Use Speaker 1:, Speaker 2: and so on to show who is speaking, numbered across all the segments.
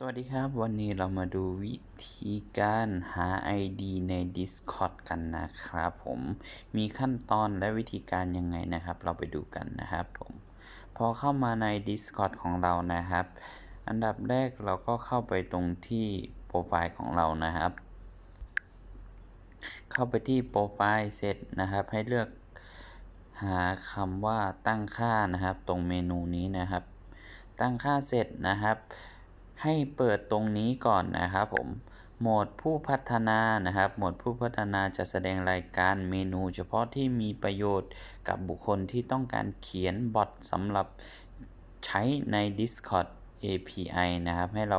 Speaker 1: สวัสดีครับ วันนี้เรามาดูวิธีการหา ID ใน Discord กันนะครับผมมีขั้นตอนและวิธีการยังไงนะครับ เราไปดูกันนะครับผมพอเข้ามาใน Discord ของเรานะครับ อันดับแรกเราก็เข้าไปตรงที่โปรไฟล์ของเรานะครับ เข้าไปที่โปรไฟล์เสร็จนะครับ ให้เลือกหาคำว่าตั้งค่านะครับ ตรงเมนูนี้นะครับ ตั้งค่าเสร็จนะครับ ให้เปิดตรงนี้ก่อนนะครับผมโหมดผู้พัฒนานะครับ โหมดผู้พัฒนาจะแสดงรายการเมนูเฉพาะที่มีประโยชน์กับบุคคลที่ต้องการเขียนบอทสำหรับใช้ใน Discord API นะครับ ให้เรา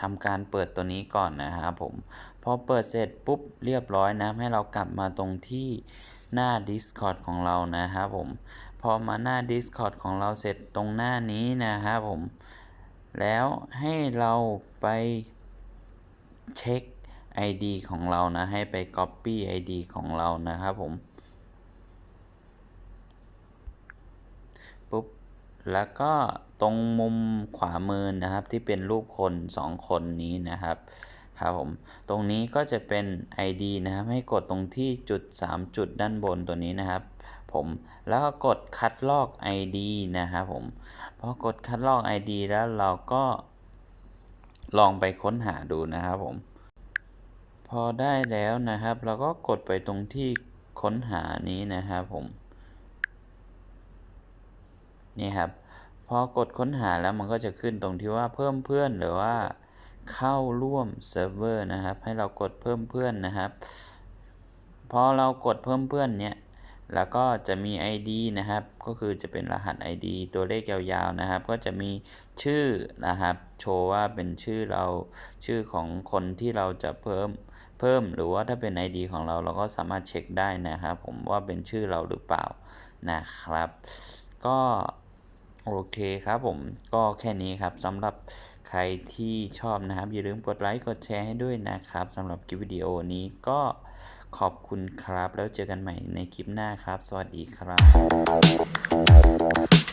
Speaker 1: ทำการเปิดตัวนี้ก่อนนะครับผม พอเปิดเสร็จปุ๊บเรียบร้อยนะให้เรากลับมาตรงที่หน้า Discord ของเรานะครับผม พอมาหน้า Discord ของเราเสร็จตรงหน้านี้นะครับผม แล้วให้เราไปเช็ค ID ของเรานะ ให้ไป Copy ID ของเรานะครับผม ปุ๊บ แล้วก็ตรงมุมขวามือนะครับที่เป็นรูปคนสองคนนี้นะครับ ครับผม ตรงนี้ก็จะเป็น ID นะครับ ให้กดตรงที่จุด 3 จุดด้านบนตัวนี้นะครับ ผม แล้วก็กดคัดลอก ID นะครับผม พอกดคัดลอก ID แล้วเราก็ลองไปค้นหาดูนะครับผม พอได้แล้วนะครับ เราก็กดไปตรงที่ค้นหานี้นะครับผม นี่ครับ พอกดค้นหาแล้วมันก็จะขึ้นตรงที่ว่าเพิ่มเพื่อนหรือว่า เข้าร่วมเซิร์ฟเวอร์นะครับ ให้เรากดเพิ่มเพื่อนนะครับ พอเรากดเพิ่มเพื่อนเนี่ยแล้วก็จะมี ID นะครับ ก็คือจะเป็นรหัส ID ตัวเลขยาวๆนะครับ ก็จะมีชื่อนะครับ โชว์ว่าเป็นชื่อเรา ชื่อของคนที่เราจะเพิ่ม เพิ่ม หรือว่าถ้าเป็น ID ของเราเราก็สามารถเช็คได้นะครับ ผมว่าเป็นชื่อเราหรือเปล่านะครับ ก็โอเคครับผม ก็แค่นี้ครับสำหรับ ใครที่ชอบนะครับ อย่าลืมกดไลค์กดแชร์ให้ด้วยนะครับสำหรับคลิปวิดีโอนี้ก็ขอบคุณครับ แล้วเจอกันใหม่ในคลิปหน้าครับ สวัสดีครับ